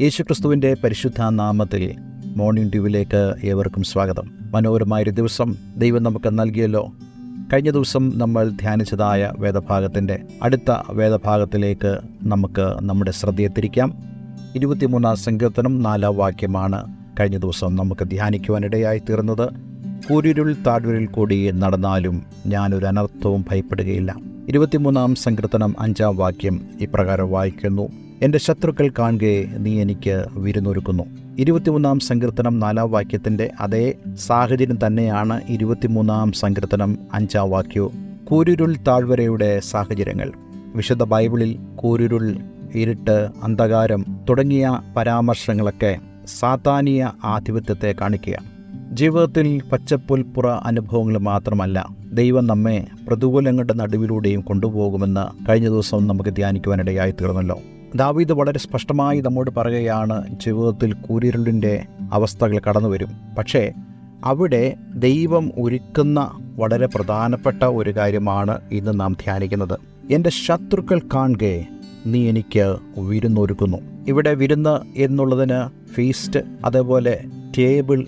യേശുക്രിസ്തുവിന്റെ പരിശുദ്ധ നാമത്തിൽ മോർണിംഗ് ട്യൂബിലേക്ക് ഏവർക്കും സ്വാഗതം. മനോഹരമായൊരു ദിവസം ദൈവം നമുക്ക് നൽകിയല്ലോ. കഴിഞ്ഞ ദിവസം നമ്മൾ ധ്യാനിച്ചതായ വേദഭാഗത്തിന്റെ അടുത്ത വേദഭാഗത്തിലേക്ക് നമുക്ക് നമ്മുടെ ശ്രദ്ധയെ തിരിക്കാം. ഇരുപത്തിമൂന്നാം സങ്കീർത്തനം നാലാം വാക്യമാണ് കഴിഞ്ഞ ദിവസം നമുക്ക് ധ്യാനിക്കുവാനിടയായി തീർന്നത്. കൂരിരുൾ താഴ്വരിൽ കൂടി നടന്നാലും ഞാനൊരു അനർത്ഥവും ഭയപ്പെടുകയില്ല. ഇരുപത്തിമൂന്നാം സങ്കീർത്തനം അഞ്ചാം വാക്യം ഇപ്രകാരം വായിക്കുന്നു. എന്റെ ശത്രുക്കൾ കാണുകെ നീ എനിക്ക് വിരുന്നൊരുക്കുന്നു. ഇരുപത്തിമൂന്നാം സങ്കീർത്തനം നാലാം വാക്യത്തിന്റെ അതേ സാഹചര്യം തന്നെയാണ് ഇരുപത്തിമൂന്നാം സങ്കീർത്തനം അഞ്ചാം വാക്യവും. കൂരുരുൾ താഴ്വരയുടെ സാഹചര്യങ്ങൾ. വിശുദ്ധ ബൈബിളിൽ കൂരുരുൾ ഇരുട്ട് അന്ധകാരം തുടങ്ങിയ പരാമർശങ്ങളൊക്കെ സാത്താനീയ ആധിപത്യത്തെ കാണിക്കുക. ജീവിതത്തിൽ പച്ചപ്പുൽപ്പുറ അനുഭവങ്ങൾ മാത്രമല്ല ദൈവം നമ്മെ പ്രതികൂലങ്ങളുടെ നടുവിലൂടെയും കൊണ്ടുപോകുമെന്ന് കഴിഞ്ഞ ദിവസം നമുക്ക് ധ്യാനിക്കുവാനിടയായി തീർന്നല്ലോ. ദാവീദ് വളരെ സ്പഷ്ടമായി നമ്മോട് പറയുകയാണ് ജീവിതത്തിൽ കൂരിരുളിന്റെ അവസ്ഥകൾ കടന്നു വരും പക്ഷേ അവിടെ ദൈവം ഒരുക്കുന്ന വളരെ പ്രധാനപ്പെട്ട ഒരു കാര്യമാണ് ഇന്ന് നാം ധ്യാനിക്കുന്നത്. എന്റെ ശത്രുക്കൾ കാണുകെ നീ എനിക്ക് വിരുന്നൊരുക്കുന്നു. ഇവിടെ വിരുന്ന് എന്നുള്ളതിന് ഫീസ്റ്റ് അതേപോലെ ടേബിൾ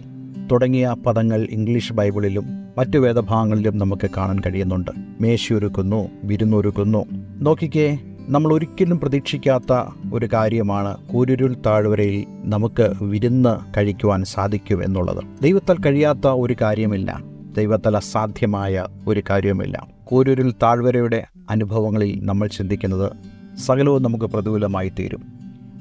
തുടങ്ങിയ പദങ്ങൾ ഇംഗ്ലീഷ് ബൈബിളിലും മറ്റു വേദഭാഗങ്ങളിലും നമുക്ക് കാണാൻ കഴിയുന്നുണ്ട്. മേശയൊരുക്കുന്നു വിരുന്നൊരുക്കുന്നു. നോക്കിക്കേ നമ്മൾ ഒരിക്കലും പ്രതീക്ഷിക്കാത്ത ഒരു കാര്യമാണ് കൂരുരുൾ താഴ്വരയിൽ നമുക്ക് വിരുന്ന് കഴിക്കുവാൻ സാധിക്കും എന്നുള്ളത്. ദൈവത്താൽ കഴിയാത്ത ഒരു കാര്യമില്ല. ദൈവത്താൽ അസാധ്യമായ ഒരു കാര്യവുമില്ല. കൂരുരുൾ താഴ്വരയുടെ അനുഭവങ്ങളിൽ നമ്മൾ ചിന്തിക്കുന്നത് സകലവും നമുക്ക് പ്രതികൂലമായി തീരും.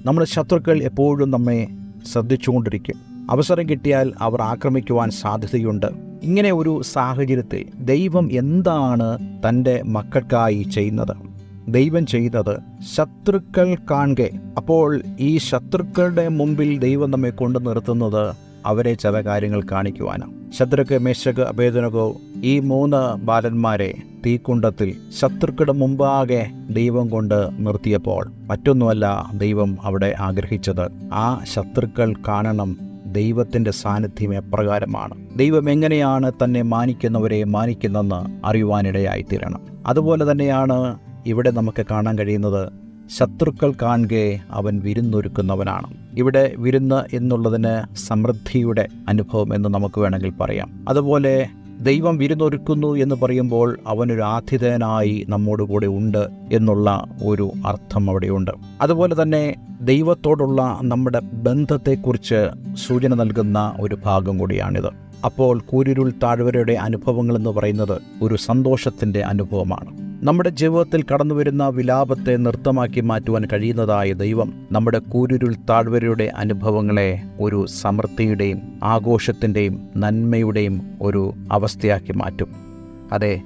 നമ്മുടെ ശത്രുക്കൾ എപ്പോഴും നമ്മെ ശ്രദ്ധിച്ചുകൊണ്ടിരിക്കും. അവസരം കിട്ടിയാൽ അവർ ആക്രമിക്കുവാൻ സാധ്യതയുണ്ട്. ഇങ്ങനെ ഒരു സാഹചര്യത്തിൽ ദൈവം എന്താണ് തന്റെ മക്കൾക്കായി ചെയ്യുന്നത്? ദൈവം ചെയ്തത് ശത്രുക്കൾ കാണുക. അപ്പോൾ ഈ ശത്രുക്കളുടെ മുമ്പിൽ ദൈവം നമ്മെ കൊണ്ടു നിർത്തുന്നത് അവരെ ചില കാര്യങ്ങൾ കാണിക്കുവാനാണ്. ശത്രുക്ക് മേശക് അഭേദനകോ ഈ മൂന്ന് ബാലന്മാരെ തീക്കുണ്ടത്തിൽ ശത്രുക്കളുടെ മുമ്പാകെ ദൈവം കൊണ്ട് നിർത്തിയപ്പോൾ മറ്റൊന്നുമല്ല ദൈവം അവിടെ ആഗ്രഹിച്ചത്. ആ ശത്രുക്കൾ കാണണം ദൈവത്തിന്റെ സാന്നിധ്യം എപ്രകാരമാണ്. ദൈവം എങ്ങനെയാണ് തന്നെ മാനിക്കുന്നവരെ മാനിക്കുന്നെന്ന് അറിയുവാനിടയായി തീരണം അതുപോലെ തന്നെയാണ് ഇവിടെ നമുക്ക് കാണാൻ കഴിയുന്നത് ശത്രുക്കൾ കാണുകെ അവൻ വിരുന്നൊരുക്കുന്നവനാണ്. ഇവിടെ വിരുന്ന് എന്നുള്ളതിന് സമൃദ്ധിയുടെ അനുഭവം എന്ന് നമുക്ക് വേണമെങ്കിൽ പറയാം. അതുപോലെ ദൈവം വിരുന്നൊരുക്കുന്നു എന്ന് പറയുമ്പോൾ അവനൊരു ആതിഥേയനായി നമ്മോടുകൂടെ ഉണ്ട് എന്നുള്ള ഒരു അർത്ഥം അവിടെയുണ്ട്. അതുപോലെ തന്നെ ദൈവത്തോടുള്ള നമ്മുടെ ബന്ധത്തെക്കുറിച്ച് സൂചന നൽകുന്ന ഒരു ഭാഗം കൂടിയാണിത്. അപ്പോൾ കൂരിരുൾ താഴ്വരയുടെ അനുഭവങ്ങൾ എന്ന് പറയുന്നത് ഒരു സന്തോഷത്തിന്റെ അനുഭവമാണ്. നമ്മുടെ ജീവിതത്തിൽ കടന്നുവരുന്ന വിലാപത്തെ നൃത്തമാക്കി മാറ്റുവാൻ കഴിയുന്നതായ ദൈവം നമ്മുടെ കൂരുരുൾ താഴ്വരയുടെ അനുഭവങ്ങളെ ഒരു സമൃദ്ധിയുടെയും ആഘോഷത്തിന്റെയും നന്മയുടെയും ഒരു അവസ്ഥയാക്കി മാറ്റും. അതെ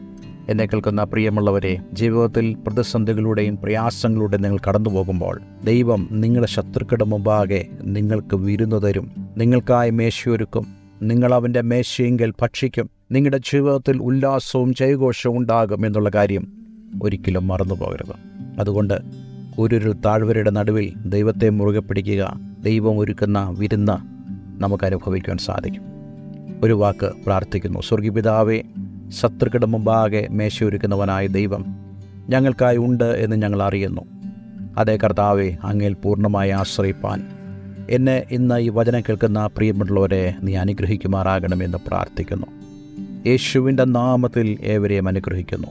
എന്നെ കേൾക്കുന്ന പ്രിയമുള്ളവരെ ജീവിതത്തിൽ പ്രതിസന്ധികളുടെയും പ്രയാസങ്ങളുടെയും നിങ്ങൾ കടന്നു പോകുമ്പോൾ ദൈവം നിങ്ങളുടെ ശത്രുക്കളുടെ മുമ്പാകെ നിങ്ങൾക്ക് വിരുന്നു തരും. നിങ്ങൾക്കായി മേശയൊരുക്കും. നിങ്ങൾ അവന്റെ മേശയെങ്കിൽ ഭക്ഷിക്കും. നിങ്ങളുടെ ജീവിതത്തിൽ ഉല്ലാസവും ജയഘോഷവും ഉണ്ടാകും എന്നുള്ള കാര്യം ഒരിക്കലും മറന്നു പോകരുത് അതുകൊണ്ട് ഒരു താഴ്വരയുടെ നടുവിൽ ദൈവത്തെ മുറുകെ പിടിക്കുക ദൈവം ഒരുക്കുന്ന വിരുന്ന് നമുക്ക് അനുഭവിക്കാൻ സാധിക്കും. ഒരു വാക്ക് പ്രാർത്ഥിക്കുന്നു. സ്വർഗീപിതാവെ ശത്രുക്കളുടെ മുമ്പാകെ മേശയൊരുക്കുന്നവനായ ദൈവം ഞങ്ങൾക്കായി ഉണ്ട് എന്ന് ഞങ്ങൾ അറിയുന്നു. അതേ കർത്താവെ അങ്ങേൽ പൂർണമായി ആശ്രയിപ്പാൻ എന്നെ ഇന്ന് ഈ വചനം കേൾക്കുന്ന പ്രിയമുള്ളവരെ നീ അനുഗ്രഹിക്കുമാറാകണമെന്ന് പ്രാർത്ഥിക്കുന്നു. യേശുവിന്റെ നാമത്തിൽ ഏവരെയും അനുഗ്രഹിക്കുന്നു.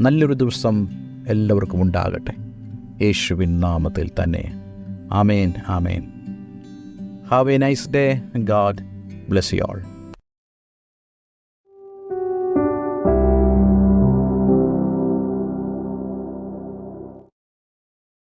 നല്ലൊരു ദിവസം എല്ലാവർക്കും ഉണ്ടാകട്ടെ. യേശുവിൻ നാമത്തിൽ തന്നെ. ആമേൻ ആമേൻ. Have a nice day God bless you all